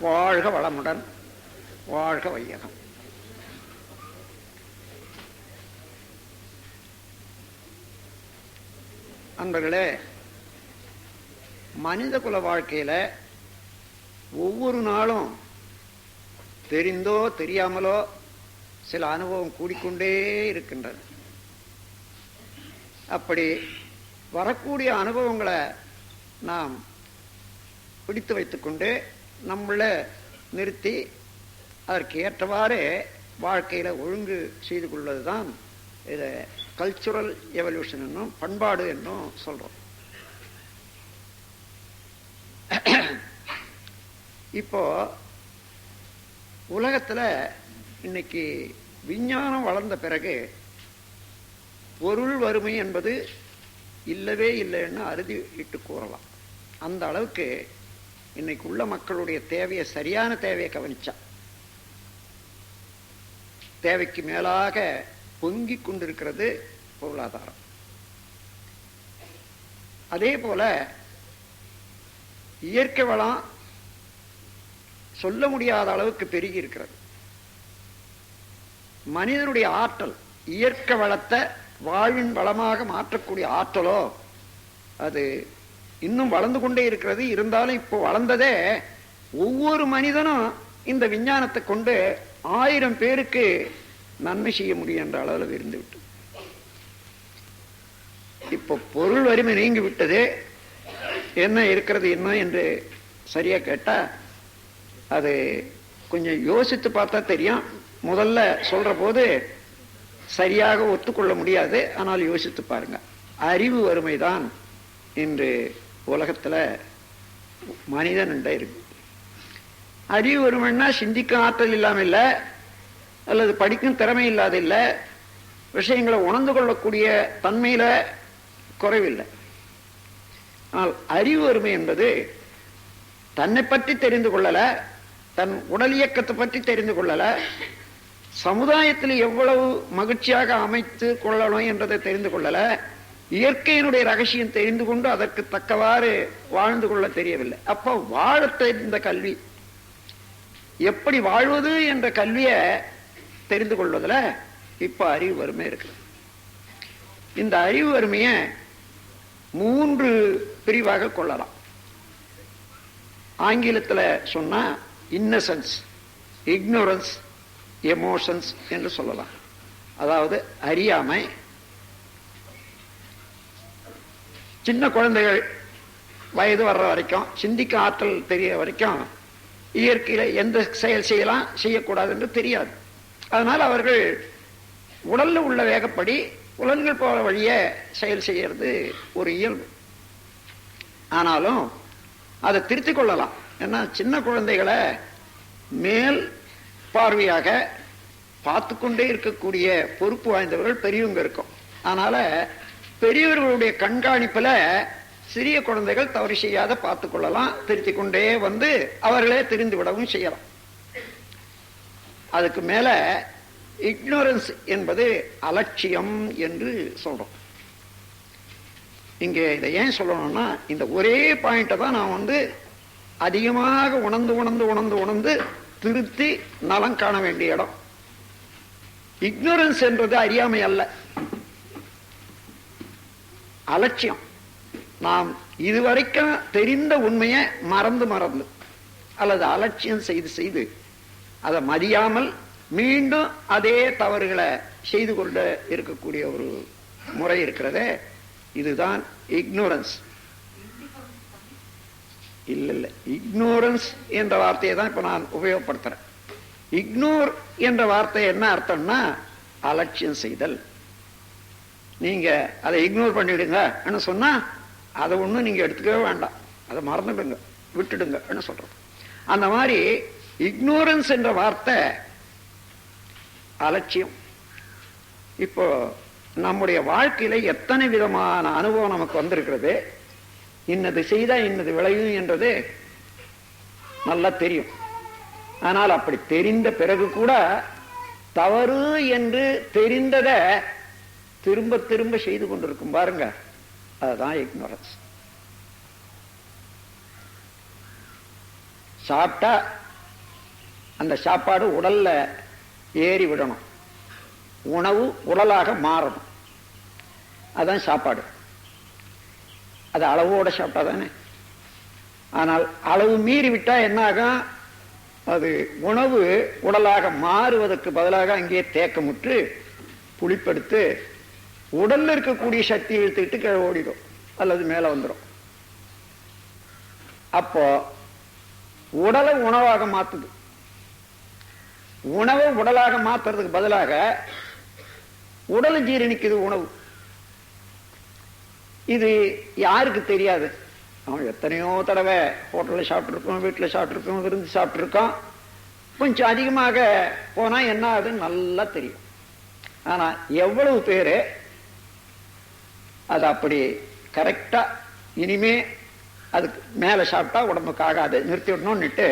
வாழ்க வளமுடன் வாழ்க வையகம். அன்பர்களே மனித குல வாழ்க்கையில ஒவ்வொரு நாளும் தெரிந்தோ தெரியாமலோ சில அனுபவம் கூடிக்கொண்டே இருக்கின்றது. அப்படி வரக்கூடிய அனுபவங்களை நாம் பிடித்து வைத்துக்கொண்டு நம்மளை நிறுத்தி அதற்கு ஏற்றவாறு வாழ்க்கையில ஒழுங்கு செய்து கொள்வதுதான் இதை கல்ச்சுரல் எவல்யூஷன் என்னும் பண்பாடு என்னும் சொல்றோம். இப்போ உலகத்துல இன்னைக்கு விஞ்ஞானம் வளர்ந்த பிறகு பொருள் வறுமை என்பது இல்லவே இல்லைன்னு அறுதி இட்டு கூறலாம். அந்த அளவுக்கு இன்னைக்கு உள்ள மக்களுடைய தேவையை சரியான தேவையை கவனிச்சா. தேவைக்கு மேலாக பொங்கி கொண்டிருக்கிறது பொருளாதாரம். அதே போல இயற்கை வளம் சொல்ல முடியாத அளவுக்கு பெருகி இருக்கிறது. மனிதனுடைய ஆற்றல் இயற்கை வளத்தை வாழ்வின் வளமாக மாற்றக்கூடிய ஆற்றலோ அது இன்னும் வளர்ந்து கொண்டே இருக்கிறது. இருந்தாலும் இப்போ வளர்ந்ததே ஒவ்வொரு மனிதனும் இந்த விஞ்ஞானத்தை கொண்டு ஆயிரம் பேருக்கு நன்மை செய்ய முடியும் என்ற அளவில் இருந்து விட்டு இப்போ பொருள் வறுமை நீங்கி விட்டது. என்ன இருக்கிறது என்ன என்று சரியா கேட்டா அது கொஞ்சம் யோசித்து பார்த்தா தெரியும். முதல்ல சொல்ற போது சரியாக ஒத்துக்கொள்ள முடியாது. ஆனால் யோசித்து பாருங்க. அறிவு வறுமைதான் என்று உலகத்துல மனிதன் இருக்கு. அறிவு வறுமைன்னா சிந்திக்கும் ஆற்றல் இல்லாம இல்லை அல்லது படிக்கும் திறமை இல்லாத இல்லை விஷயங்களை உணர்ந்து கொள்ளக்கூடிய தன்மையில குறைவில்லை. ஆனால் அறிவு வறுமை என்பது தன்னை பற்றி தெரிந்து கொள்ளலை தன் உடல் இயக்கத்தை பற்றி தெரிந்து கொள்ளலை சமுதாயத்தில் எவ்வளவு மகிழ்ச்சியாக அமைத்து கொள்ளணும் என்றதை தெரிந்து கொள்ளலை இயற்கையினுடைய ரகசியம் தெரிந்து கொண்டு அதற்கு தக்கவாறு வாழ்ந்து கொள்ள தெரியவில்லை. அப்ப வாழ தெரிந்த கல்வி. எப்படி வாழ்வது என்ற கல்வியை தெரிந்து கொள்வதில் இப்ப அறிவு வறுமை இருக்கு இந்த அறிவு வறுமையை மூன்று பிரிவாக கொள்ளலாம். ஆங்கிலத்தில் சொன்னா இன்னசென்ஸ் இக்னோரன்ஸ் எமோஷன்ஸ் என்று சொல்லலாம். அதாவது அறியாமை சின்ன குழந்தைகள் வயது வர்ற வரைக்கும் சிந்திக்க ஆற்றல் தெரிய வரைக்கும் இயற்கையில எந்த செயல் செய்யலாம் செய்யக்கூடாது என்று தெரியாது. அதனால் அவர்கள் உடல்ல உள்ள வேகப்படி புலன்கள் போற வழிய செயல் செய்யறது ஒரு இயல்பு. ஆனாலும் அதை திருத்திக் கொள்ளலாம். ஏன்னா சின்ன குழந்தைகளை மேல் பார்வையாக பார்த்து கொண்டே இருக்கக்கூடிய பொறுப்பு வாய்ந்தவர்கள் பெரியவங்க இருக்கும். அதனால பெரியவர்களுடைய கண்காணிப்புல சிறிய குழந்தைகள் தவறு செய்யாத பார்த்து கொள்ளலாம் திருத்திக் கொண்டே வந்து அவர்களே தெரிந்து விடவும் செய்யலாம். அதுக்கு மேல இக்னோரன்ஸ் என்பது அலட்சியம் என்று சொல்றோம். இங்க இதை ஏன் சொல்லணும்னா இந்த ஒரே பாயிண்ட்டை தான் நான் வந்து அதிகமாக உணர்ந்து உணர்ந்து உணர்ந்து உணர்ந்து திருத்தி நலம் காண வேண்டிய இடம். இக்னோரன்ஸ் என்றது அறியாமை அல்ல. அலட்சியம். நாம் இதுவரைக்கும் தெரிந்த உண்மையை மறந்து மறந்து அல்லது அலட்சியம் செய்து செய்து அதை மதியாமல் மீண்டும் அதே தவறுகளை செய்து கொண்டு இருக்கக்கூடிய ஒரு முறை இருக்கிறதே. இதுதான் இக்னோரன்ஸ் இல்ல இல்ல. இக்னோரன்ஸ் என்ற வார்த்தையை தான் இப்ப நான் உபயோகப்படுத்துறேன். இக்னோர் என்ற வார்த்தை என்ன அர்த்தம்னா அலட்சியம் செய்தல். நீங்க அதை இக்னோர் பண்ணிடுங்க சொன்னா அதை ஒண்ணும் நீங்க எடுத்துக்கவே வேண்டாம். அதை மறந்துடுங்க விட்டுடுங்க சொல்றது. அந்த மாதிரி இக்னோரன்ஸ் என்ற வார்த்தை அலட்சியம். இப்போ நம்முடைய வாழ்க்கையில எத்தனை விதமான அனுபவம் நமக்கு வந்திருக்கிறது? இன்னது செய்தா இன்னது விளையும் என்றது நல்லா தெரியும். ஆனால் அப்படி தெரிந்த பிறகு கூட தவறு என்று தெரிந்ததை திரும்ப திரும்ப செய்து கொண்டிருக்கும். பாருங்க. அதுதான் இக்னோரன்ஸ் சாப்பிட்டா அந்த சாப்பாடு உடல்ல ஏறி விடணும். உணவு உடலாக மாறணும். அதான் சாப்பாடு. அது அளவோட சாப்பிட்டா தானே. ஆனால் அளவு மீறி விட்டா என்ன ஆகும்? அது உணவு உடலாக மாறுவதற்கு பதிலாக அங்கே தேக்கமுற்று புளிப்படுத்து உடல்ல இருக்கக்கூடிய சக்தி இழுத்துக்கிட்டு கீழே ஓடிடும். அல்லது மேல வந்துடும் அப்போ உடலை உணவாக மாத்துது. உணவை உடலாக மாத்துறதுக்கு பதிலாக உடலை ஜீரணிக்குது உணவு. இது யாருக்கு தெரியாது? அவன் எத்தனையோ தடவை ஹோட்டலில் சாப்பிட்ருக்கோம் வீட்டில் சாப்பிட்ருக்கோம் விருந்து சாப்பிட்ருக்கோம் கொஞ்சம் அதிகமாக போனால் என்ன ஆகுதுன்னு நல்லா தெரியும். ஆனால் எவ்வளவு பேர் அது அப்படி கரெக்டாக இனிமே அதுக்கு மேலே சாப்பிட்டா உடம்புக்கு ஆகாது. நிறுத்தி விடணும்னுட்டு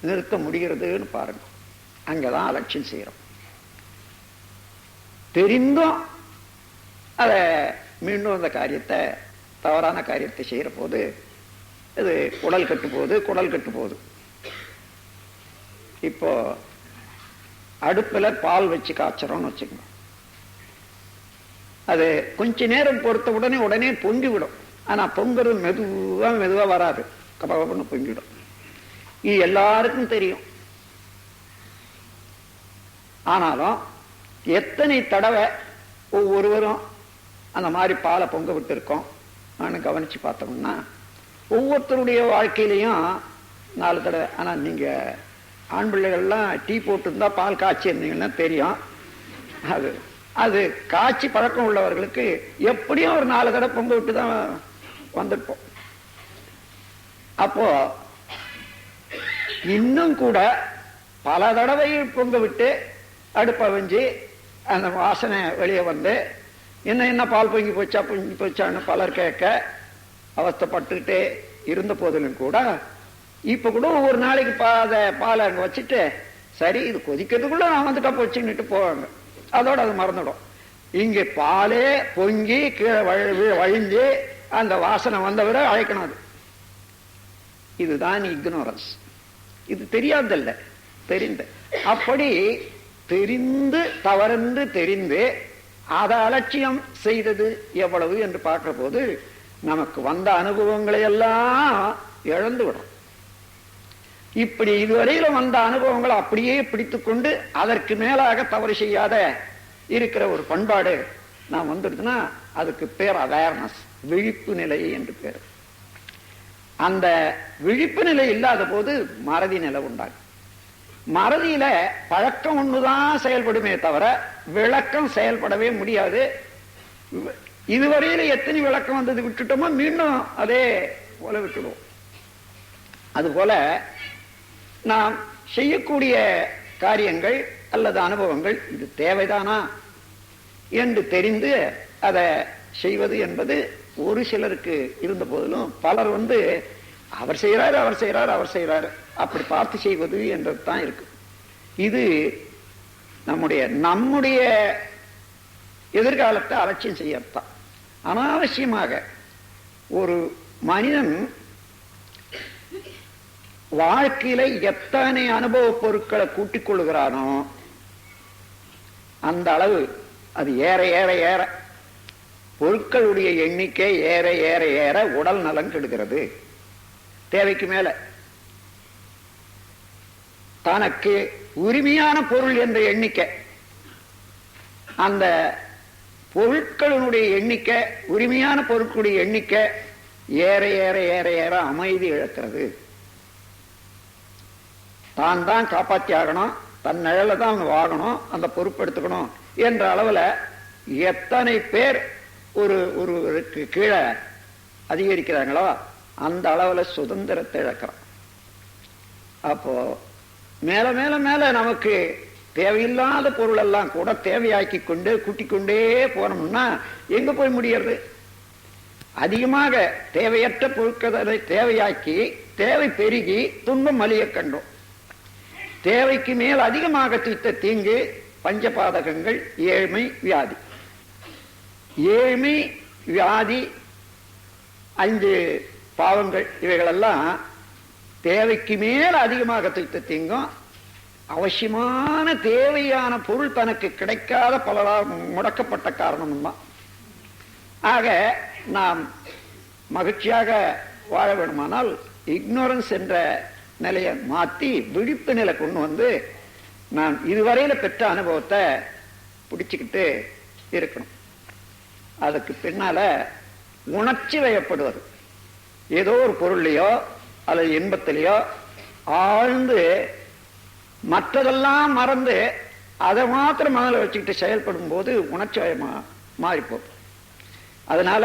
நிறுத்த முடிகிறதுன்னு பாருங்க. அங்கதான் அலட்சியம் செய்யறோம். தெரிந்தும் அதை மீண்டும் அந்த காரியத்தை தவறான காரியத்தை செய்யற போது இது உடல் கட்டு போகுது குடல் கட்டு போகுது இப்போ அடுப்புல பால் வச்சு காய்ச்சறோம்னு வச்சுக்கணும் அது கொஞ்ச நேரம் பொறுத்த உடனே உடனே பொங்கி விடும் ஆனா பொங்குறது மெதுவா மெதுவா வராது. கபகபன்னு பொங்கிடும். இது எல்லாருக்கும் தெரியும். ஆனாலும் எத்தனை தடவை ஒவ்வொருவரும் அந்த மாதிரி பாலை பொங்க விட்டுருக்கோம். நான் கவனிச்சு பார்த்தோம்னா ஒவ்வொருத்தருடைய வாழ்க்கையிலையும் நாலு தடவை. ஆனா நீங்க ஆண் பிள்ளைகள்லாம் டீ போட்டுருந்தா பால் காய்ச்சி இருந்தீங்கன்னா தெரியும். அது அது காய்ச்சி பழக்கம் உள்ளவர்களுக்கு எப்படியும் ஒரு நாலு தடவை பொங்க விட்டு தான் வந்திருப்போம். அப்போ இன்னும் கூட பல தடவை பொங்க விட்டு அடுப்பை வஞ்சி அந்த வாசனை வெளியே வந்து என்ன என்ன பால் பொங்கி போச்சா பொங்கி போச்சான்னு பலர் கேட்க அவஸ்தப்பட்டுக்கிட்டே இருந்த போதிலும் கூட இப்ப கூட ஒரு நாளைக்கு பாத பாலை அங்க வச்சுட்டு சரி இது கொதிக்கிறதுக்குள்ள நான் வந்துட்டா போச்சுன்னுட்டு போவாங்க. அதோட அது மறந்துடும். இங்கே பாலே பொங்கி கீழே வழிஞ்சு அந்த வாசனை வந்தவரை அழைக்கணும் அது. இதுதான் இக்னோரன்ஸ் இது தெரியாதல்ல தெரிந்த. அப்படி தெரிந்து தவறென்று தெரிந்து அதை அலட்சியம் செய்தது எவ்வளவு என்று பார்க்கிற போது நமக்கு வந்த அனுபவங்களை எல்லாம் இழந்து விடும் இப்படி இதுவரையில வந்த அனுபவங்களை அப்படியே பிடித்துக்கொண்டு அதற்கு மேலாக தவறு செய்யாத இருக்கிற ஒரு பண்பாடு நான் வந்துடுதுன்னா அதுக்கு பேர் அவேர்னஸ் விழிப்பு நிலை என்று பேர். அந்த விழிப்பு நிலை இல்லாத போது மறதி நிலை உண்டாகும். மறதியில பழக்கம் ஒண்ணுதான் செயல்படுமே தவிர விளக்கம் செயல்படவே முடியாது. இதுவரையில எத்தனை விளக்கம் வந்தது விட்டுட்டோமோ மீண்டும் அதே போல விட்டுடுவோம். அதுபோல நாம் செய்யக்கூடிய காரியங்கள் அல்லது அனுபவங்கள் இது தேவைதானா என்று தெரிந்து அதை செய்வது என்பது ஒரு சிலருக்கு இருந்த போதிலும் பலர் வந்து அவர் செய்கிறார் அவர் செய்கிறார் அவர் செய்கிறார் அப்படி பார்த்து செய்வது என்றது தான் இருக்கு. இது நம்முடைய நம்முடைய எதிர்காலத்தை அலட்சியம் செய்யத்தான் அனாவசியமாக ஒரு மனிதன் வாழ்க்கையில எத்தனை அனுபவ பொருட்களை கூட்டிக் கொள்கிறானோ அந்த அளவு அது ஏற ஏற ஏற. பொருட்களுடைய எண்ணிக்கை ஏற ஏற ஏற உடல் நலம் கெடுகிறது. தேவைக்கு மேல. தனக்கு உரிமையான பொருள் என்ற எண்ணிக்கை. அந்த பொருட்களினுடைய எண்ணிக்கை உரிமையான பொருட்களுடைய எண்ணிக்கை ஏற ஏற ஏற ஏற அமைதி இழக்கிறது. தான் தான் காப்பாத்தி ஆகணும் தன் நிழல தான் வாங்கணும். அந்த பொறுப்பெடுத்துக்கணும் என்ற அளவுல எத்தனை பேர் ஒரு ஒரு கீழே அதிகரிக்கிறாங்களோ அந்த அளவுல சுதந்திரத்தை இழக்கிறோம். அப்போ மேல மேல மேல நமக்கு தேவையில்லாத பொருள் எல்லாம் கூட தேவையாக்கி கொண்டு கூட்டிக் கொண்டே போனோம்னா எங்க போய் முடியறது? அதிகமாக தேவையற்ற பொருட்களை தேவையாக்கி தேவை பெருகி துன்பம் மலிய கண்டோம். தேவைக்கு மேல் அதிகமாக தீர்த்த தீங்கு பஞ்சபாதகங்கள் ஏழ்மை வியாதி. ஏழ்மை வியாதி ஐந்து பாவங்கள் இவைகளெல்லாம் தேவைக்கு மேல் அதிகமாக தீர்த்த தீங்கும் அவசியமான தேவையான பொருள் தனக்கு கிடைக்காத பலரால் முடக்கப்பட்ட காரணமும் தான் ஆக நாம் மகிழ்ச்சியாக வாழ வேண்டுமானால் இக்னோரன்ஸ் என்ற நிலையை மாற்றி விழிப்பு நிலை கொண்டு வந்து நான் இதுவரையில் பெற்ற அனுபவத்தை பிடிச்சிக்கிட்டு இருக்கணும். அதுக்கு பின்னால உணர்ச்சி வயப்படுவது. ஏதோ ஒரு பொருள்லையோ அல்லது இன்பத்திலேயோ ஆழ்ந்து மற்றதெல்லாம் மறந்து அதை மாத்திரம் மனதில் வச்சுக்கிட்டு செயல்படும் போது உணர்ச்சி வயமா மாறிப்போம். அதனால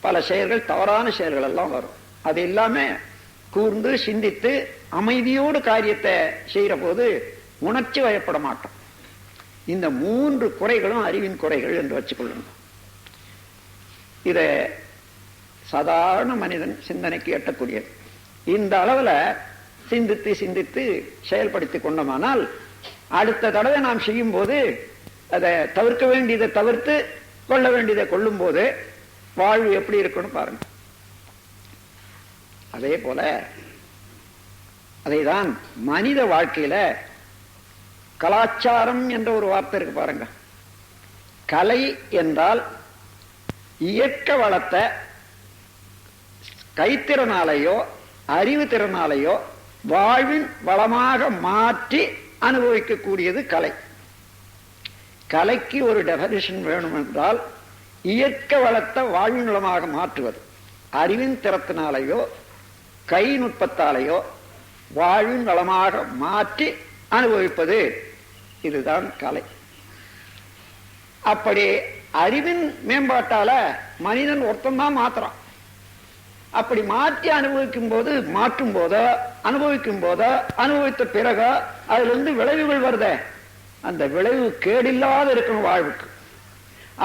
பல செயல்கள் தவறான செயல்கள் எல்லாம் வரும். அது எல்லாமே கூர்ந்து சிந்தித்து அமைதியோடு காரியத்தை செய்கிற போது உணர்ச்சி வயப்பட மாட்டோம். இந்த மூன்று குறைகளும் அறிவின் குறைகள் என்று வச்சுக்கொள்ளணும் இத சாதாரண மனிதன் சிந்தனைக்கு எட்டக்கூடியது. இந்த அளவுல சிந்தித்து சிந்தித்து செயல்படுத்தி கொண்டோமானால் அடுத்த தடவை நாம் செய்யும் போது அதை தவிர்க்க வேண்டியதை தவிர்த்து கொள்ள வேண்டியதை கொள்ளும் போது வாழ்வு எப்படி இருக்குன்னு பாருங்க. அதே போல அதைதான் மனித வாழ்க்கையில கலாச்சாரம் என்ற ஒரு வார்த்தை இருக்கு பாருங்க. கலை என்றால் இயக்க வளத்தை கைத்திறனாலேயோ அறிவு திறனாலேயோ வாழ்வின் வளமாக மாற்றி அனுபவிக்கக்கூடியது கலை. கலைக்கு ஒரு டெபனிஷன் வேணும் என்றால் இயற்க வளத்தை வாழ்வின் வளமாக மாற்றுவது. அறிவின் திறத்தினாலேயோ கை நுட்பத்தாலேயோ வாழ்வின் வளமாக மாற்றி அனுபவிப்பது இதுதான் கலை. அப்படி அறிவின் மேம்பாட்டால மனிதன் ஒருத்தந்தான் மாத்திரம் அப்படி மாற்றி அனுபவிக்கும் போது மாற்றும் போதோ அனுபவிக்கும் போதோ அனுபவித்த பிறகோ அதுல இருந்து விளைவுகள் வருதே. அந்த விளைவு கேடில்லாத இருக்கணும் வாழ்வுக்கு.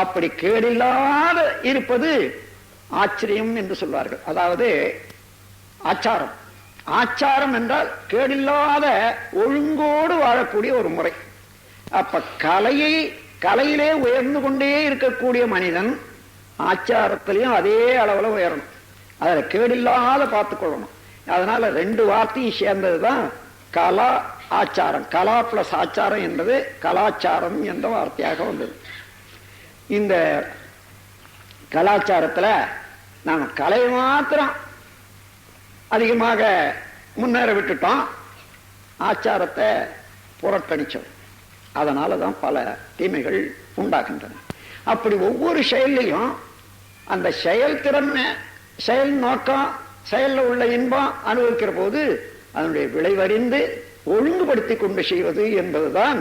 அப்படி கேடில்லாத இருப்பது ஆச்சரியம் என்று சொல்வார்கள். அதாவது ஆச்சாரம். ஆச்சாரம் என்றால் கேடில்லாத ஒழுங்கோடு வாழக்கூடிய ஒரு முறை. அப்ப கலையை கலையிலே உயர்ந்து கொண்டே இருக்கக்கூடிய மனிதன் ஆச்சாரத்திலையும் அதே அளவுல உயரணும். அதுல கேடில்லாத பார்த்துக்கொள்ளணும். அதனால ரெண்டு வார்த்தையும் சேர்ந்ததுதான் கலா ஆச்சாரம். கலா பிளஸ் ஆச்சாரம் என்பது கலாச்சாரம் என்ற வார்த்தையாக வந்தது. இந்த கலாச்சாரத்துல நாம் கலை மாத்திரம் அதிகமாக முன்னேற விட்டுட்டோம் ஆச்சாரத்தை புறக்கணிச்சோம் அதனால தான் பல தீமைகள் உண்டாகின்றன. அப்படி ஒவ்வொரு செயல்லையும் அந்த செயல்திறன் செயல் நோக்கம் செயலில் உள்ள இன்பம் அனுபவிக்கிற போது அதனுடைய விளைவறிந்து ஒழுங்குபடுத்தி கொண்டு செய்வது என்பதுதான்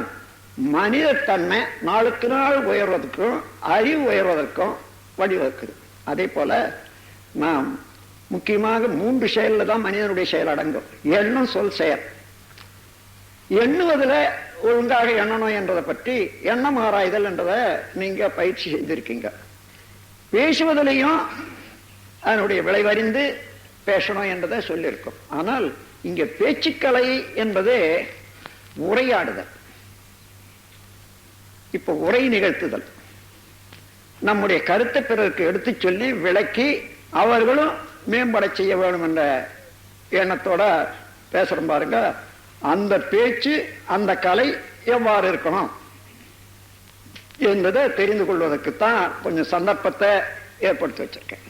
மனிதத்தன்மை. நாளுக்கு நாள் உயர்வதற்கும் அறிவு உயர்வதற்கும் வழிவகுக்குது. அதே போல நாம் முக்கியமாக மூன்று செயல்ல தான் மனிதனுடைய செயல் அடங்கும். எண்ணும் சொல் செயல். எண்ணுவதில் ஒழுங்காக எண்ணணும் என்றதை பற்றி எண்ணம் ஆராய்தல் என்றதை நீங்க பயிற்சி செய்திருக்கீங்க. பேசுவதிலையும் அதனுடைய விளைவறிந்து பேசணும் என்றதை சொல்லியிருக்கோம். ஆனால் இங்க பேச்சுக்கலை என்பது உரையாடுதல். இப்ப உரை நிகழ்த்துதல். நம்முடைய கருத்தை பிறருக்கு எடுத்து சொல்லி விளக்கி அவர்களும் மேம்பட செய்ய வேண்டும் என்ற எண்ணத்தோட பேசுறோம் பாருங்க. அந்த பேச்சு அந்த கலை எவ்வாறு இருக்கணும் என்பதை தெரிந்து கொள்வதற்குத்தான் கொஞ்சம் சந்தர்ப்பத்தை ஏற்படுத்தி வச்சிருக்கேன்.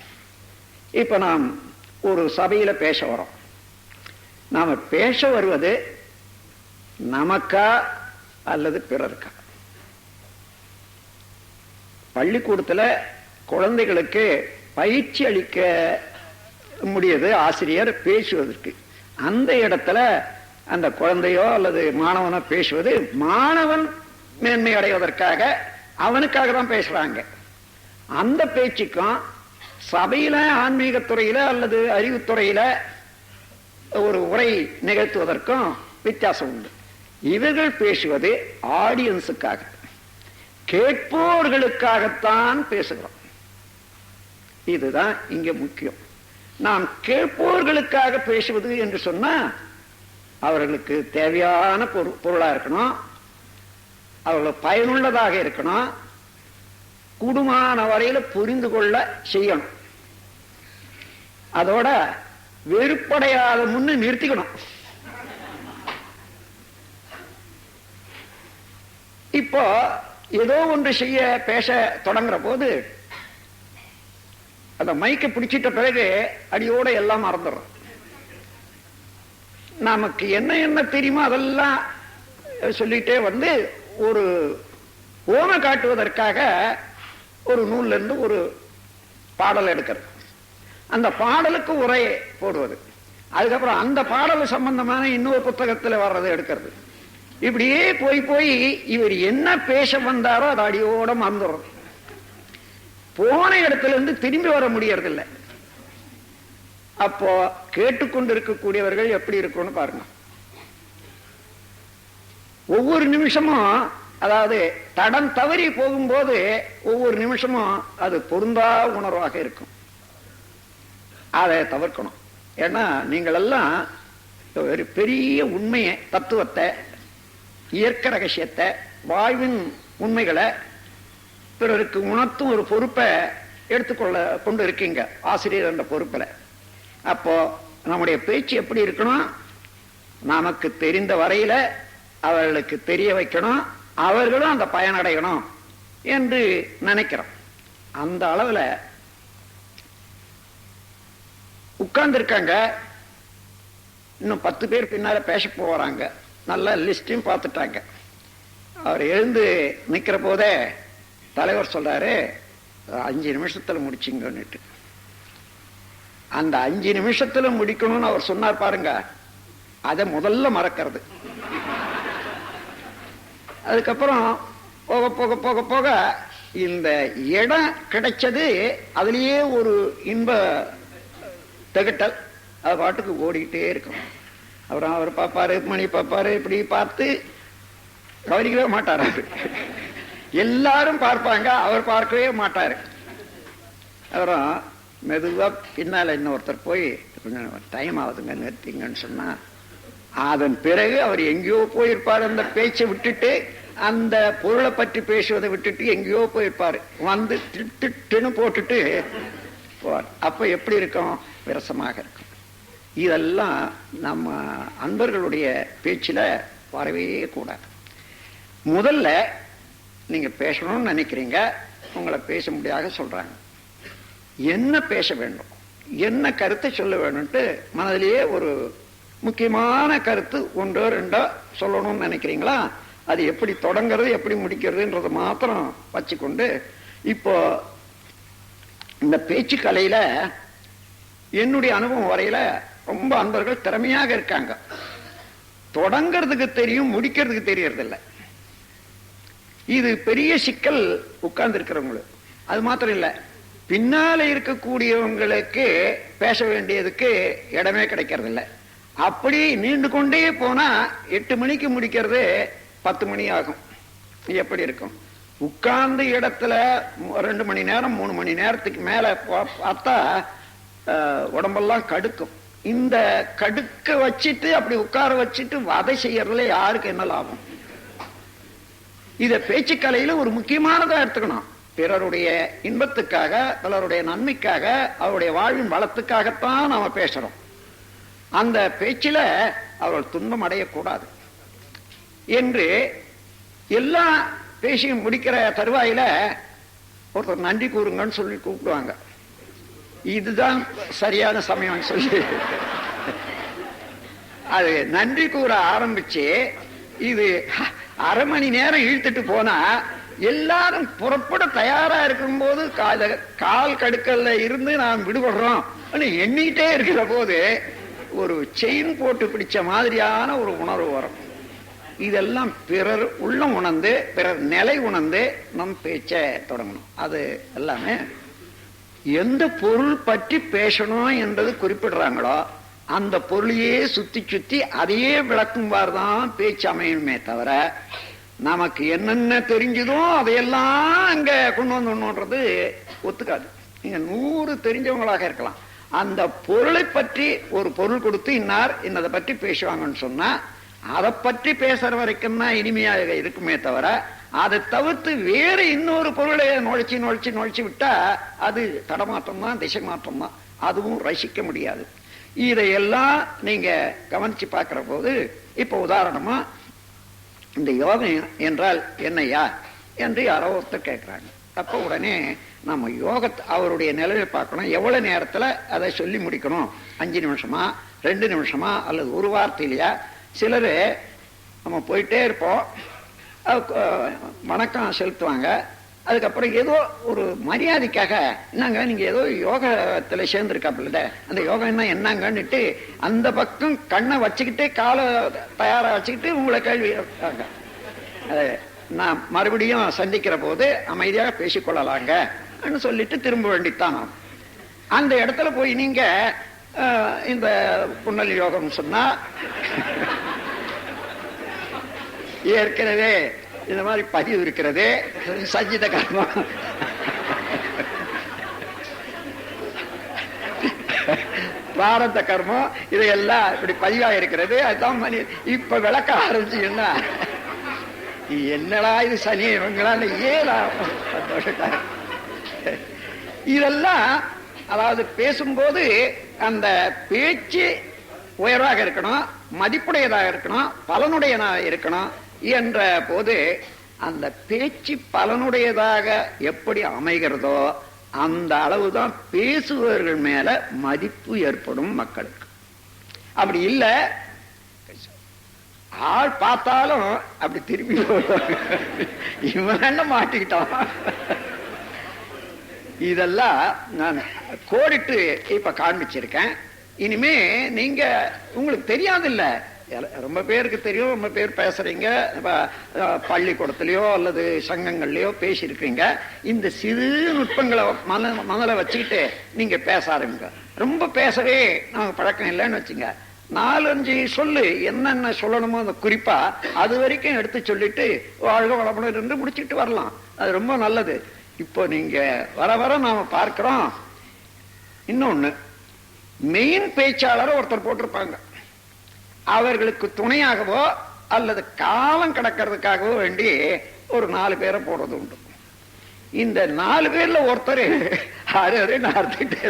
இப்ப நாம் ஒரு சபையில பேச வரோம் நாம பேச வருவது நமக்கா அல்லது பிறருக்கா? பள்ளிக்கூடத்துல குழந்தைகளுக்கு பயிற்சி அளிக்க முடியது ஆசிரியர் பேசுவதற்கு. அந்த இடத்துல அந்த குழந்தையோ அல்லது மாணவனோ பேசுவது மாணவன் மேன்மை அடைவதற்காக அவனுக்காக தான் பேசுறாங்க. அந்த பேச்சுக்கும் சபையில ஆன்மீகத்துறையில அல்லது அறிவுத்துறையில ஒரு உரை நிகழ்த்துவதற்கும் வித்தியாசம் உண்டு. இவர்கள் பேசுவது ஆடியன்ஸுக்காக. கேட்போர்களுக்காகத்தான் பேசுகிறோம். இதுதான் இங்க முக்கியம். நாம் கேட்போர்களுக்காக பேசுவது என்று சொன்னா அவர்களுக்கு தேவையான பொருளா இருக்கணும். அவர்களுக்கு பயனுள்ளதாக இருக்கணும். கூடுமான வரையில புரிந்து கொள்ள செய்யணும். அதோட வெறுப்படையாத முன்னு நிறுத்திக்கணும். இப்போ ஏதோ ஒன்று செய்ய பேச தொடங்குற போது அந்த மைக்கை பிடிச்சிட்ட பிறகு அடியோட எல்லாம் மறந்துடும். நமக்கு என்ன என்ன தெரியுமோ அதெல்லாம் சொல்லிட்டே வந்து ஒரு ஓமை காட்டுவதற்காக ஒரு நூல்ல இருந்து ஒரு பாடல் எடுக்கிறது. அந்த பாடலுக்கு உரை போடுவது. அதுக்கப்புறம் அந்த பாடல் சம்பந்தமான இன்னொரு புத்தகத்தில் வர்றதை எடுக்கிறது. இப்படியே போய் போய் இவர் என்ன பேச வந்தாரோ அது அடியோட மறந்துடுறது போன இடத்துல இருந்து திரும்பி வர முடியறதில்லை. அப்போ கேட்டுக்கொண்டு இருக்கக்கூடியவர்கள் எப்படி இருக்கும்னு பாருங்க. ஒவ்வொரு நிமிஷமும் அதாவது தடம் தவறி போகும்போது ஒவ்வொரு நிமிஷமும் அது பொருந்தா உணர்வாக இருக்கும். அதை தவிர்க்கணும். ஏன்னா நீங்கள் எல்லாம் ஒரு பெரிய உண்மையை தத்துவத்தை இயற்கை ரகசியத்தை வாழ்வின் உண்மைகளை பிறருக்கு உணர்த்தும் ஒரு பொறுப்பை எடுத்துக்கொள்ள கொண்டு இருக்கீங்க. ஆசிரியர் என்ற பொறுப்பில். அப்போ நம்முடைய பேச்சு எப்படி இருக்கணும்? நமக்கு தெரிந்த வரையில அவர்களுக்கு தெரிய வைக்கணும். அவர்களும் அந்த பயனடையணும் என்று நினைக்கிறோம். அந்த அளவில் உட்கார்ந்துருக்காங்க. இன்னும் பத்து பேர் பின்னால பேச போறாங்க. நல்ல லிஸ்டையும் பார்த்துட்டாங்க. அவர் எழுந்து நிற்கிற போதே தலைவர் சொல்றாரு அஞ்சு நிமிஷத்துல முடிச்சிங்கன்னுட்டு. அந்த அஞ்சு நிமிஷத்துல முடிக்கணும்னு அவர் சொன்னார் பாருங்க. அதை முதல்ல மறக்கிறது. அதுக்கப்புறம் போக போக போக போக இந்த இடம் கிடைச்சது அதுலயே ஒரு இன்ப திகட்டல். அது பாட்டுக்கு ஓடிக்கிட்டே இருக்கும். அப்புறம் அவர் பார்ப்பாரு மணி பார்ப்பாரு இப்படி பார்த்து கவனிக்கவே மாட்டார் அவர். எல்லாரும் பார்ப்பாங்க அவர் பார்க்கவே மாட்டாரு. அப்புறம் மெதுவா பின்னால் இன்னொருத்தர் போய் கொஞ்சம் டைம் ஆகுதுங்க நிறுத்திங்கன்னு சொன்னா அதன் பிறகு அவர் எங்கேயோ போயிருப்பார் அந்த பேச்சை விட்டுட்டு அந்த பொருளை பற்றி பேசுவதை விட்டுட்டு எங்கேயோ போயிருப்பாரு. வந்து திட்டுன்னு போட்டுட்டு போவார். அப்ப எப்படி இருக்கும்? விரசமாக இருக்கும். இதெல்லாம் நம்ம அன்பர்களுடைய பேச்சில் வரவே கூடாது. முதல்ல நீங்க பேசணும்னு நினைக்கிறீங்க உங்களை பேச முடியாத சொல்றாங்க. என்ன பேச வேண்டும்? என்ன கருத்தை சொல்ல வேணும்ட்டு மனதிலேயே ஒரு முக்கியமான கருத்து ஒன்றோ ரெண்டோ சொல்லணும்னு நினைக்கிறீங்களா? அது எப்படி தொடங்கிறது எப்படி முடிக்கிறதுன்றதை மாத்திரம் வச்சுக்கொண்டு இப்போ இந்த பேச்சு கலையில என்னுடைய அனுபவம் வரையில ரொம்ப அன்பர்கள் திறமையாக இருக்காங்க. தொடங்கிறதுக்கு தெரியும் முடிக்கிறதுக்கு தெரியறதில்லை. இது பெரிய சிக்கல் உட்கார்ந்து இருக்கிறவங்களுக்கு அது மாத்திரம் இல்லை. பின்னால இருக்கக்கூடியவங்களுக்கு பேச வேண்டியதுக்கு இடமே கிடைக்கிறது இல்லை அப்படி நீண்டு கொண்டே போனா எட்டு மணிக்கு முடிக்கிறது பத்து மணி ஆகும். எப்படி இருக்கும்? உட்கார்ந்த இடத்துல ரெண்டு மணி நேரம் மூணு மணி நேரத்துக்கு மேல பார்த்தா உடம்பெல்லாம் கடுக்கும். இந்த கடுக்க வச்சுட்டு அப்படி உட்கார வச்சுட்டு வதை செய்யறதுல யாருக்கு என்ன லாபம்? இத பேச்சுக்கலையில ஒரு முக்கியமானதா எடுத்துக்கணும். பிறருடைய இன்பத்துக்காக பிறருடைய நன்மைக்காக அவருடைய வாழ்வின் வளத்துக்காகத்தான் நாம பேசுறோம். அந்த பேச்சில அவர்கள் துன்பம் அடையக்கூடாது. என்று எல்லா பேசியும் முடிக்கிற தருவாயில ஒருத்தர் நன்றி கூறுங்கன்னு சொல்லி கூப்பிடுவாங்க. இதுதான் சரியான சமயம் சொல்லி. அது நன்றி கூற ஆரம்பிச்சு இது அரை மணி நேரம் இழுத்துட்டு போனா எல்லாரும் புறப்பட தயாரா இருக்கும் போது கால் கடுக்கல்ல இருந்து நாம் விடுபடுறோம். எண்ணிட்டே இருக்கிற போது ஒரு செயின் போட்டு பிடிச்ச மாதிரியான ஒரு உணர்வு வரும். இதெல்லாம் பிறர் உள்ளம் உணர்ந்து பிறர் நிலை உணர்ந்து நம் பேச்ச தொடங்கணும். அது எல்லாமே எந்த பொருள் பற்றி பேசணும் என்றது குறிப்பிடுறாங்களோ அந்த பொருளையே சுத்தி சுத்தி அதையே விளக்கும்பார் தான் பேச்சு அமையுமே தவிர நமக்கு என்னென்ன தெரிஞ்சதோ அதையெல்லாம் அங்க கொண்டு வந்துன்றது ஒத்துக்காது. நீங்க நூறு தெரிஞ்சவங்களாக இருக்கலாம். அந்த பொருளை பற்றி ஒரு பொருள் கொடுத்து இன்னார் இன்னதை பற்றி பேசுவாங்கன்னு சொன்னா அதை பற்றி பேசுற வரைக்கும் தான் இனிமையாக இருக்குமே தவிர அதை தவிர்த்து வேற இன்னொரு பொருளை நுழைச்சி நுழைச்சி நுழைச்சி விட்டா அது தடமாற்றம் தான் திசை மாற்றம் தான் அதுவும் ரசிக்க முடியாது. இதையெல்லாம் நீங்க கவனிச்சு பார்க்கிற போது இப்ப உதாரணமா இந்த யோகம் என்றால் என்னையா என்று யாரோ ஒருத்தர் கேட்கிறாங்க அப்ப உடனே நம்ம யோகத்தை அவருடைய நிலையை பார்க்கணும். எவ்வளவு நேரத்துல அதை சொல்லி முடிக்கணும்? அஞ்சு நிமிஷமா ரெண்டு நிமிஷமா அல்லது ஒரு வார்த்தையிலையா? சிலர் நம்ம போயிட்டே இருப்போம். வணக்கம் செலுத்துவாங்க. அதுக்கப்புறம் ஏதோ ஒரு மரியாதைக்காக என்னங்க நீங்க ஏதோ யோகத்துல சேர்ந்துருக்காப்புல அந்த யோகம் என்ன என்னங்கன்னுட்டு அந்த பக்கம் கண்ணை வச்சுக்கிட்டு காலை தயாரா வச்சுக்கிட்டு உங்களை கேள்வி நான் மறுபடியும் சந்திக்கிற போது அமைதியாக பேசிக்கொள்ளலாங்க சொல்லிட்டு திரும்ப வேண்டித்தான். அந்த இடத்துல போய் நீங்க அஹ், இந்த புன்னல் யோகம் சொன்னா ஏற்கனவே இந்த மாதிரி பதிவு இருக்கிறது சஞ்சித கர்மம் பிராரத்த கர்மம் இதையெல்லாம் இப்படி பதிவா இருக்கிறது. அதுதான் மணி இப்ப விளக்க ஆரம்பிச்சீங்கன்னா என்னடா இது சனி இவங்களால ஏலா இதெல்லாம் அதாவது பேசும்போது அந்த பேச்சு உயர்வாக இருக்கணும் மதிப்புடையதாக இருக்கணும் பலனுடையதாக இருக்கணும். என்ற போது அந்த பேச்சு பலனுடையதாக எப்படி அமைகிறதோ அந்த அளவுதான் பேசுபவர்கள் மேல மதிப்பு ஏற்படும் மக்களுக்கு. அப்படி இல்லை. ஆள் பார்த்தாலும் அப்படி திரும்பி இவன் என்ன மாட்டிக்கிட்டான்? இதெல்லாம் நான் கோடிட்டு இப்ப காண்பிச்சிருக்கேன். இனிமே நீங்க உங்களுக்கு தெரியாதில்ல. எல- ரொம்ப பேருக்கு தெரியும் ரொம்ப பேர் பேசுறீங்க. பள்ளிக்கூடத்திலயோ அல்லது சங்கங்கள்லயோ பேசியிருக்கீங்க. இந்த சிறு நுட்பங்களை மன மனதில் வச்சுக்கிட்டு நீங்க பேச ஆரம்பிங்க. ரொம்ப பேசவே நமக்கு பழக்கம் இல்லைன்னு வச்சுங்க. நாலஞ்சு சொல்லு என்னென்ன சொல்லணுமோ அந்த குறிப்பா அது வரைக்கும் எடுத்து சொல்லிட்டு வாழ்க வளமுடன் இருந்து முடிச்சுட்டு வரலாம். அது ரொம்ப நல்லது. இப்போ நீங்க வர வர நாம பார்க்கிறோம். இன்னொன்னு மெயின் பேச்சாளரை ஒருத்தர் போட்டிருப்பாங்க. அவர்களுக்கு துணையாகவோ அல்லது காலம் கடக்கிறதுக்காகவோ வேண்டி ஒரு நாலு பேரை போடுறது உண்டு. இந்த நாலு பேர்ல ஒருத்தர் அரை ஆறு நடத்திட்டே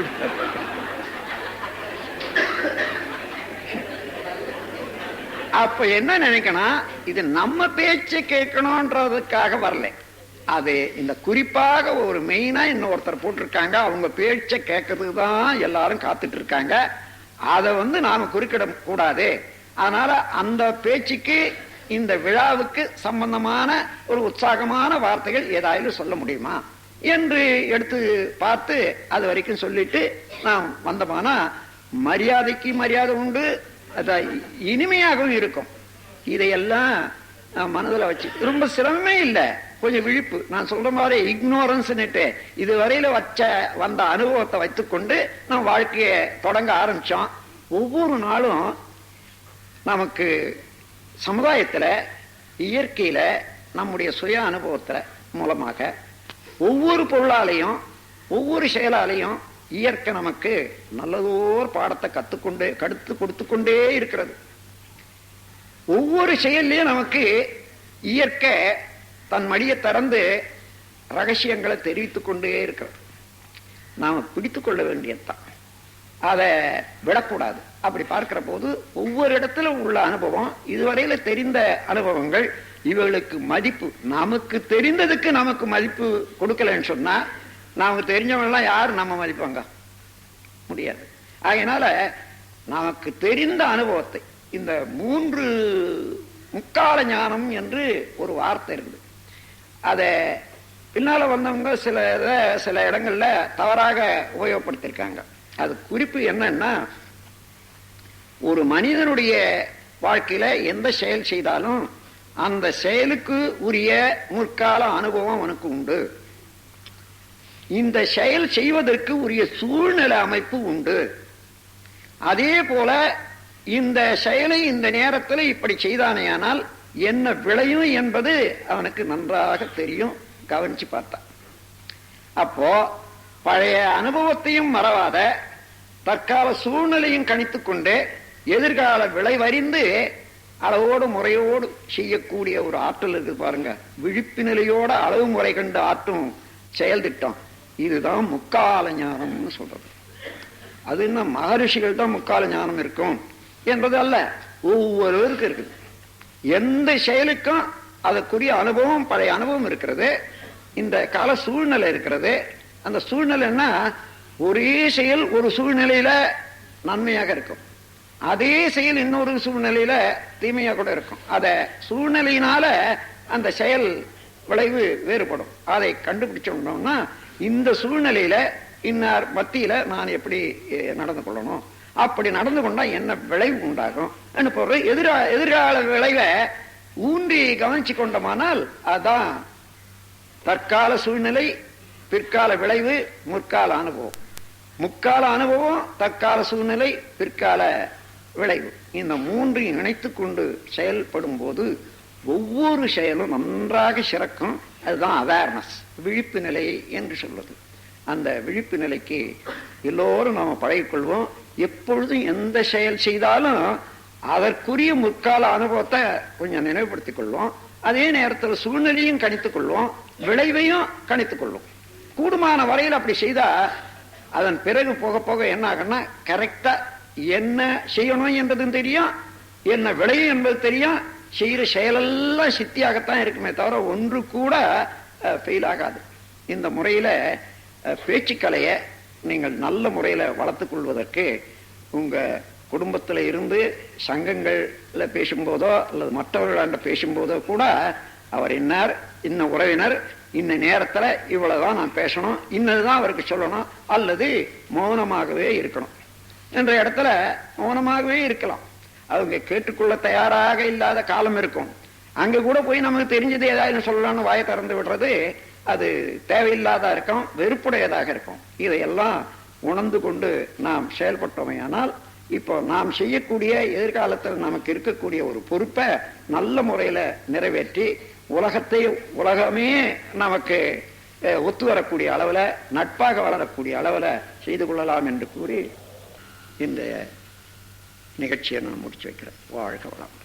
அப்ப என்ன நினைக்கணும் இது நம்ம பேச்சு கேட்கணும்ன்றதுக்காக வரல. அது இந்த குறிப்பாக ஒரு மெயினா இன்னொருத்தர் போட்டிருக்காங்க. அவங்க பேச்சை கேட்கறதுக்கு தான் எல்லாரும் காத்துட்டு இருக்காங்க. அதை வந்து நாம குறுக்கிட கூடாது அதனால அந்த பேச்சுக்கு இந்த விழாவுக்கு சம்பந்தமான ஒரு உற்சாகமான வார்த்தைகள் ஏதாவது சொல்ல முடியுமா? என்று எடுத்து பார்த்து அது வரைக்கும் சொல்லிட்டு நாம் வந்தோமானா மரியாதைக்கு மரியாதை உண்டு அதான் இனிமையாகவும் இருக்கும். இதையெல்லாம் மனதில் வச்சு ரொம்ப சிரமமே இல்லை. கொஞ்சம் விழிப்பு. நான் சொல்ற மாதிரி இக்னோரன்ஸ்னுட்டு இதுவரையில வச்ச வந்த அனுபவத்தை வைத்துக்கொண்டு நம்ம வாழ்க்கையை தொடங்க ஆரம்பிச்சோம். ஒவ்வொரு நாளும் நமக்கு சமுதாயத்துல இயற்கையில நம்முடைய சுய அனுபவத்துல மூலமாக ஒவ்வொரு பொருளாலையும் ஒவ்வொரு செயலாலையும் இயற்கை நமக்கு நல்லதோர் பாடத்தை கத்துக்கொண்டு கடுத்து கொடுத்து கொண்டே இருக்கிறது. ஒவ்வொரு செயல்லையும் நமக்கு இயற்கை தன் மடியை திறந்து ரகசியங்களை தெரிவித்துக் கொண்டே இருக்கிறது. நாம் பிடித்து கொள்ள வேண்டியதுதான். அதை விடக்கூடாது. அப்படி பார்க்கிற போது ஒவ்வொரு இடத்திலும் உள்ள அனுபவம் இதுவரையில தெரிந்த அனுபவங்கள் இவர்களுக்கு மதிப்பு நமக்கு தெரிந்ததுக்கு நமக்கு மதிப்பு கொடுக்கலன்னு சொன்னா நமக்கு தெரிஞ்சவங்க எல்லாம் யாரு நம்ம மதிப்பாங்க? முடியாது. அதனால நமக்கு தெரிந்த அனுபவத்தை இந்த மூன்று முக்கால ஞானம் என்று ஒரு வார்த்தை இருக்குது அதை பின்னால வந்தவங்க சில இதை சில இடங்கள்ல தவறாக உபயோகப்படுத்தியிருக்காங்க. அது குறிப்பு என்னன்னா ஒரு மனிதனுடைய வாழ்க்கையில எந்த செயல் செய்தாலும் அந்த செயலுக்கு உரிய முற்கால அனுபவம் அவனுக்கு உண்டு. இந்த செயல் செய்வதற்கு உரிய சூழ்நிலை அமைப்பு உண்டு. அதே போல இந்த செயலை இந்த நேரத்தில் இப்படி செய்தானேயானால் என்ன விளையும் என்பது அவனுக்கு நன்றாக தெரியும். கவனிச்சு பார்த்தான் அப்போ பழைய அனுபவத்தையும் மறவாத தற்கால சூழ்நிலையும் கணித்துக்கொண்டே கொண்டு எதிர்கால விளைவறிந்து அளவோடு முறையோடு செய்யக்கூடிய ஒரு ஆற்றல் இருக்கு பாருங்க. விழிப்பு நிலையோட அளவு முறை கண்டு ஆற்றும் செயல் திட்டம். இதுதான் முக்கால ஞானம்னு சொல்றது. அது என்ன மகரிஷிகள் தான் முக்கால ஞானம் இருக்கும் என்பது அல்ல. ஒவ்வொருவருக்கும் இருக்குது. எந்த செயலுக்கும் அதற்குரிய அனுபவம் பழைய அனுபவம் இருக்கிறது. இந்த கால சூழ்நிலை இருக்கிறது. அந்த சூழ்நிலைன்னா ஒரே செயல் ஒரு சூழ்நிலையில நன்மையாக இருக்கும். அதே செயல் இன்னொரு சூழ்நிலையில தீமையா கூட இருக்கும். அத சூழ்நிலையினால அந்த செயல் விளைவு வேறுபடும். அதை கண்டுபிடிச்சோம்னா இந்த சூழ்நிலையில இன்னார் மத்தியில நான் எப்படி நடந்து கொள்ளணும்? அப்படி நடந்து கொண்டா என்ன விளைவு உண்டாகும்? பொருள் எதிரா எதிர்கால விளைவை ஊன்றி கவனிச்சு கொண்டோமானால் அதான் தற்கால சூழ்நிலை பிற்கால விளைவு முற்கால அனுபவம். முக்கால அனுபவம் தற்கால சூழ்நிலை பிற்கால விளைவு இந்த மூன்றையும் இணைத்து கொண்டு செயல்படும் போது ஒவ்வொரு செயலும் நன்றாக சிறக்கும். அதுதான் அவேர்னஸ் விழிப்பு நிலை என்று சொல்வது. அந்த விழிப்பு நிலைக்கு எல்லோரும் நாம் பழகிக்கொள்வோம். எப்பொழுதும் எந்த செயல் செய்தாலும் அதற்குரிய முற்கால அனுபவத்தை கொஞ்சம் நினைவுபடுத்திக் கொள்வோம். அதே நேரத்தில் சூழ்நிலையும் கணித்துக் கொள்வோம். விளைவையும் கணித்துக் கொள்வோம். கூடுமான வரையில் அப்படி செய்தா அதன் பிறகு போக போக என்ன ஆகும்னா கரெக்டா என்ன செய்யணும் என்பதும் தெரியும் என்ன விளையும் என்பது தெரியும் செய்யற செயலெல்லாம் சித்தியாகத்தான் இருக்குமே தவிர ஒன்று கூட ஃபெயில் ஆகாது. இந்த முறையில பேச்சுக்கலையை நீங்கள் நல்ல முறையில வளர்த்துக் கொள்வதற்கு உங்க குடும்பத்துல இருந்து சங்கங்கள்ல பேசும்போதோ அல்லது மற்றவர்களாண்ட பேசும்போதோ கூட அவர் இன்னார் இன்ன உறவினர் இன்ன நேரத்துல இவ்வளவுதான் நான் பேசணும் இன்னதுதான் அவருக்கு சொல்லணும் அல்லது மௌனமாகவே இருக்கணும். என்ற இடத்துல மௌனமாகவே இருக்கலாம். அவங்க கேட்டுக்கொள்ள தயாராக இல்லாத காலம் இருக்கும். அங்க கூட போய் நமக்கு தெரிஞ்சது ஏதாவது சொல்லலாம்னு வாயை திறந்து விடுறது அது தேவையில்லாத இருக்கும் வெறுப்புடையதாக இருக்கும். இதையெல்லாம் உணர்ந்து கொண்டு நாம் செயல்பட்டோமையானால் இப்போ நாம் செய்யக்கூடிய எதிர்காலத்தில் நமக்கு இருக்கக்கூடிய ஒரு பொறுப்பை நல்ல முறையில் நிறைவேற்றி உலகத்தை உலகமே நமக்கு ஒத்து வரக்கூடிய அளவில் நட்பாக வளரக்கூடிய அளவில் செய்து கொள்ளலாம் என்று கூறி இந்த நிகழ்ச்சியை நான் முடிச்சு வைக்கிறேன். வாழ்க வளம்.